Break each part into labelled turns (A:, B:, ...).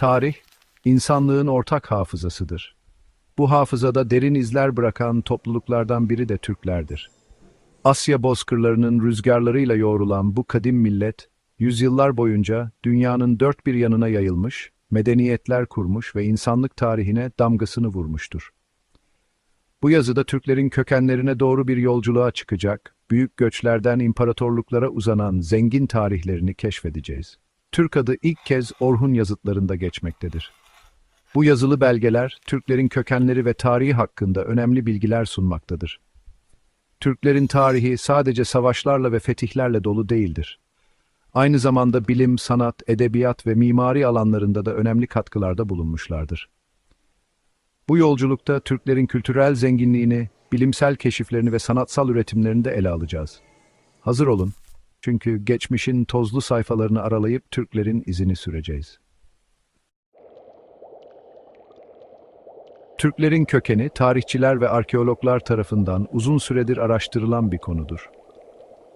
A: Tarih, insanlığın ortak hafızasıdır. Bu hafızada derin izler bırakan topluluklardan biri de Türklerdir. Asya bozkırlarının rüzgarlarıyla yoğrulan bu kadim millet, yüzyıllar boyunca dünyanın dört bir yanına yayılmış, medeniyetler kurmuş ve insanlık tarihine damgasını vurmuştur. Bu yazıda Türklerin kökenlerine doğru bir yolculuğa çıkacak, büyük göçlerden imparatorluklara uzanan zengin tarihlerini keşfedeceğiz. Türk adı ilk kez Orhun yazıtlarında geçmektedir. Bu yazılı belgeler, Türklerin kökenleri ve tarihi hakkında önemli bilgiler sunmaktadır. Türklerin tarihi sadece savaşlarla ve fetihlerle dolu değildir. Aynı zamanda bilim, sanat, edebiyat ve mimari alanlarında da önemli katkılarda bulunmuşlardır. Bu yolculukta Türklerin kültürel zenginliğini, bilimsel keşiflerini ve sanatsal üretimlerini de ele alacağız. Hazır olun, çünkü geçmişin tozlu sayfalarını aralayıp Türklerin izini süreceğiz. Türklerin kökeni tarihçiler ve arkeologlar tarafından uzun süredir araştırılan bir konudur.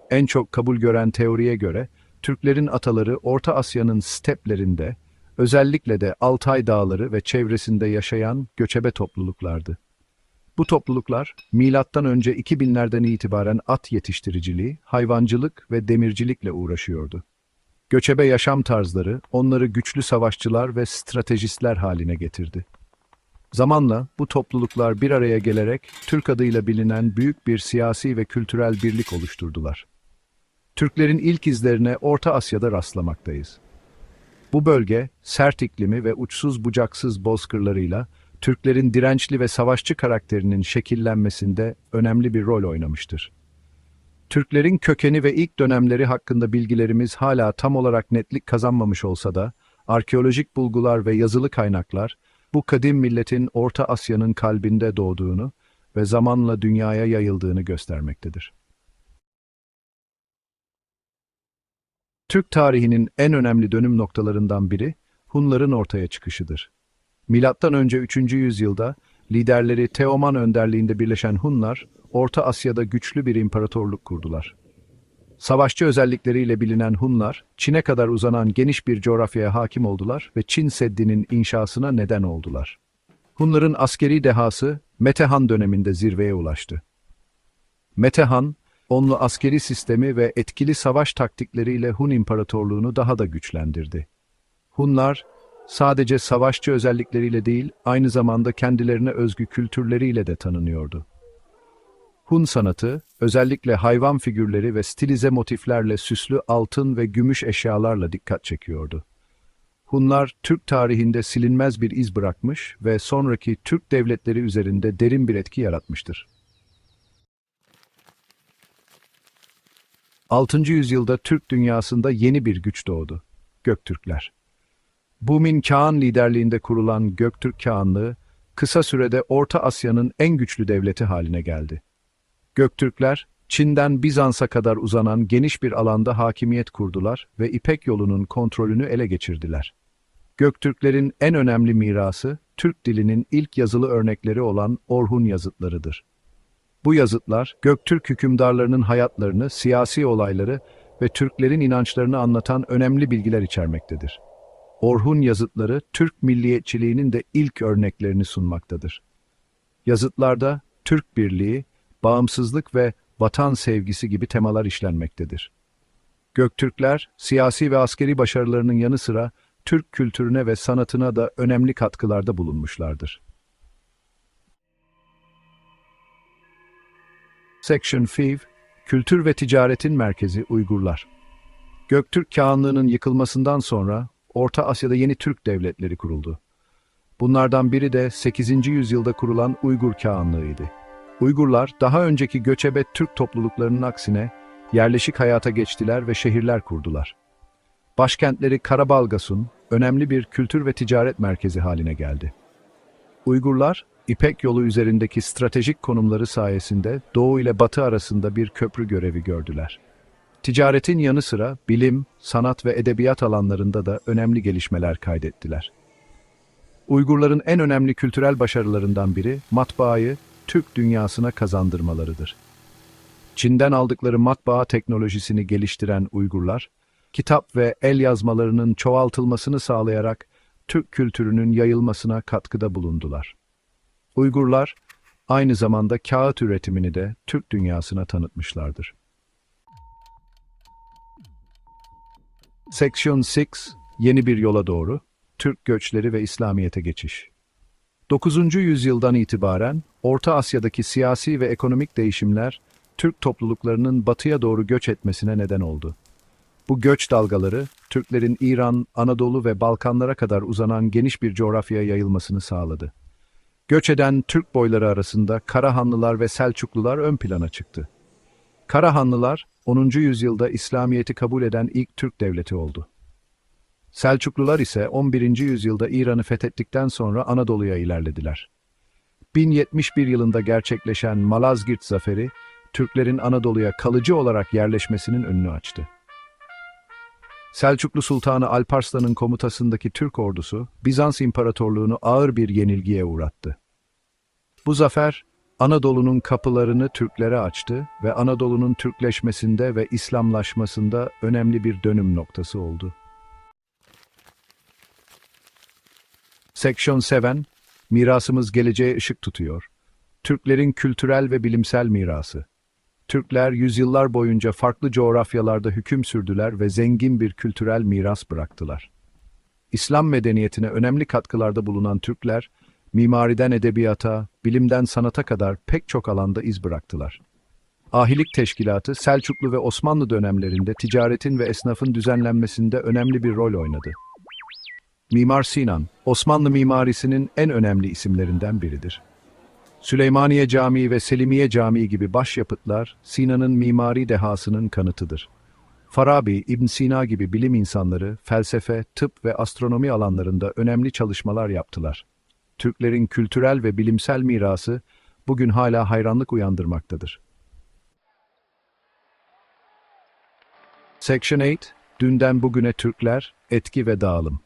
A: En çok kabul gören teoriye göre Türklerin ataları Orta Asya'nın steplerinde, özellikle de Altay Dağları ve çevresinde yaşayan göçebe topluluklardı. Bu topluluklar milattan önce 2000'lerden itibaren at yetiştiriciliği, hayvancılık ve demircilikle uğraşıyordu. Göçebe yaşam tarzları onları güçlü savaşçılar ve stratejistler haline getirdi. Zamanla bu topluluklar bir araya gelerek Türk adıyla bilinen büyük bir siyasi ve kültürel birlik oluşturdular. Türklerin ilk izlerine Orta Asya'da rastlamaktayız. Bu bölge, sert iklimi ve uçsuz bucaksız bozkırlarıyla Türklerin dirençli ve savaşçı karakterinin şekillenmesinde önemli bir rol oynamıştır. Türklerin kökeni ve ilk dönemleri hakkında bilgilerimiz hala tam olarak netlik kazanmamış olsa da, arkeolojik bulgular ve yazılı kaynaklar, bu kadim milletin Orta Asya'nın kalbinde doğduğunu ve zamanla dünyaya yayıldığını göstermektedir. Türk tarihinin en önemli dönüm noktalarından biri Hunların ortaya çıkışıdır. Milattan önce 3. yüzyılda liderleri Teoman önderliğinde birleşen Hunlar, Orta Asya'da güçlü bir imparatorluk kurdular. Savaşçı özellikleriyle bilinen Hunlar, Çin'e kadar uzanan geniş bir coğrafyaya hakim oldular ve Çin Seddi'nin inşasına neden oldular. Hunların askeri dehası Metehan döneminde zirveye ulaştı. Metehan, onlu askeri sistemi ve etkili savaş taktikleriyle Hun İmparatorluğunu daha da güçlendirdi. Hunlar, sadece savaşçı özellikleriyle değil, aynı zamanda kendilerine özgü kültürleriyle de tanınıyordu. Hun sanatı, özellikle hayvan figürleri ve stilize motiflerle süslü altın ve gümüş eşyalarla dikkat çekiyordu. Hunlar, Türk tarihinde silinmez bir iz bırakmış ve sonraki Türk devletleri üzerinde derin bir etki yaratmıştır. 6. yüzyılda Türk dünyasında yeni bir güç doğdu. Göktürkler. Bumin Kağan liderliğinde kurulan Göktürk Kağanlığı, kısa sürede Orta Asya'nın en güçlü devleti haline geldi. Göktürkler, Çin'den Bizans'a kadar uzanan geniş bir alanda hakimiyet kurdular ve İpek yolunun kontrolünü ele geçirdiler. Göktürklerin en önemli mirası, Türk dilinin ilk yazılı örnekleri olan Orhun yazıtlarıdır. Bu yazıtlar, Göktürk hükümdarlarının hayatlarını, siyasi olayları ve Türklerin inançlarını anlatan önemli bilgiler içermektedir. Orhun yazıtları, Türk milliyetçiliğinin de ilk örneklerini sunmaktadır. Yazıtlarda Türk birliği, bağımsızlık ve vatan sevgisi gibi temalar işlenmektedir. Göktürkler, siyasi ve askeri başarılarının yanı sıra Türk kültürüne ve sanatına da önemli katkılarda bulunmuşlardır. Section 5, Kültür ve Ticaretin Merkezi Uygurlar. Göktürk Kağanlığı'nın yıkılmasından sonra Orta Asya'da yeni Türk devletleri kuruldu. Bunlardan biri de 8. yüzyılda kurulan Uygur Kağanlığı'ydı. Uygurlar daha önceki göçebe Türk topluluklarının aksine yerleşik hayata geçtiler ve şehirler kurdular. Başkentleri Karabalgasun önemli bir kültür ve ticaret merkezi haline geldi. Uygurlar, İpek yolu üzerindeki stratejik konumları sayesinde Doğu ile Batı arasında bir köprü görevi gördüler. Ticaretin yanı sıra bilim, sanat ve edebiyat alanlarında da önemli gelişmeler kaydettiler. Uygurların en önemli kültürel başarılarından biri matbaayı Türk dünyasına kazandırmalarıdır. Çin'den aldıkları matbaa teknolojisini geliştiren Uygurlar, kitap ve el yazmalarının çoğaltılmasını sağlayarak Türk kültürünün yayılmasına katkıda bulundular. Uygurlar, aynı zamanda kağıt üretimini de Türk dünyasına tanıtmışlardır. Section 6, yeni bir yola doğru, Türk göçleri ve İslamiyet'e geçiş. 9. yüzyıldan itibaren Orta Asya'daki siyasi ve ekonomik değişimler Türk topluluklarının batıya doğru göç etmesine neden oldu. Bu göç dalgaları Türklerin İran, Anadolu ve Balkanlara kadar uzanan geniş bir coğrafyaya yayılmasını sağladı. Göç eden Türk boyları arasında Karahanlılar ve Selçuklular ön plana çıktı. Karahanlılar 10. yüzyılda İslamiyet'i kabul eden ilk Türk devleti oldu. Selçuklular ise 11. yüzyılda İran'ı fethettikten sonra Anadolu'ya ilerlediler. 1071 yılında gerçekleşen Malazgirt Zaferi, Türklerin Anadolu'ya kalıcı olarak yerleşmesinin önünü açtı. Selçuklu Sultanı Alparslan'ın komutasındaki Türk ordusu, Bizans İmparatorluğunu ağır bir yenilgiye uğrattı. Bu zafer, Anadolu'nun kapılarını Türklere açtı ve Anadolu'nun Türkleşmesinde ve İslamlaşmasında önemli bir dönüm noktası oldu. Section 7, mirasımız geleceğe ışık tutuyor. Türklerin kültürel ve bilimsel mirası. Türkler yüzyıllar boyunca farklı coğrafyalarda hüküm sürdüler ve zengin bir kültürel miras bıraktılar. İslam medeniyetine önemli katkılarda bulunan Türkler, mimariden edebiyata, bilimden sanata kadar pek çok alanda iz bıraktılar. Ahilik Teşkilatı, Selçuklu ve Osmanlı dönemlerinde ticaretin ve esnafın düzenlenmesinde önemli bir rol oynadı. Mimar Sinan, Osmanlı mimarisinin en önemli isimlerinden biridir. Süleymaniye Camii ve Selimiye Camii gibi başyapıtlar Sinan'ın mimari dehasının kanıtıdır. Farabi, İbn Sina gibi bilim insanları felsefe, tıp ve astronomi alanlarında önemli çalışmalar yaptılar. Türklerin kültürel ve bilimsel mirası bugün hala hayranlık uyandırmaktadır. Section 8, dünden bugüne Türkler, etki ve dağılım.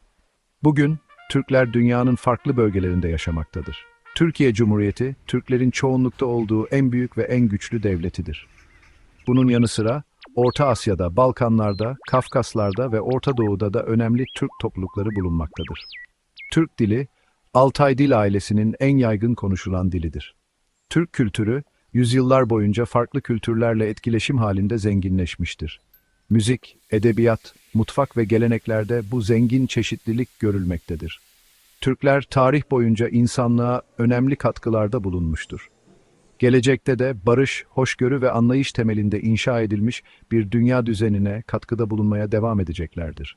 A: Bugün Türkler dünyanın farklı bölgelerinde yaşamaktadır. Türkiye Cumhuriyeti, Türklerin çoğunlukta olduğu en büyük ve en güçlü devletidir. Bunun yanı sıra Orta Asya'da, Balkanlarda, Kafkaslar'da ve Orta Doğu'da da önemli Türk toplulukları bulunmaktadır. Türk dili, Altay dil ailesinin en yaygın konuşulan dilidir. Türk kültürü, yüzyıllar boyunca farklı kültürlerle etkileşim halinde zenginleşmiştir. Müzik, edebiyat, mutfak ve geleneklerde bu zengin çeşitlilik görülmektedir. Türkler tarih boyunca insanlığa önemli katkılarda bulunmuştur. Gelecekte de barış, hoşgörü ve anlayış temelinde inşa edilmiş bir dünya düzenine katkıda bulunmaya devam edeceklerdir.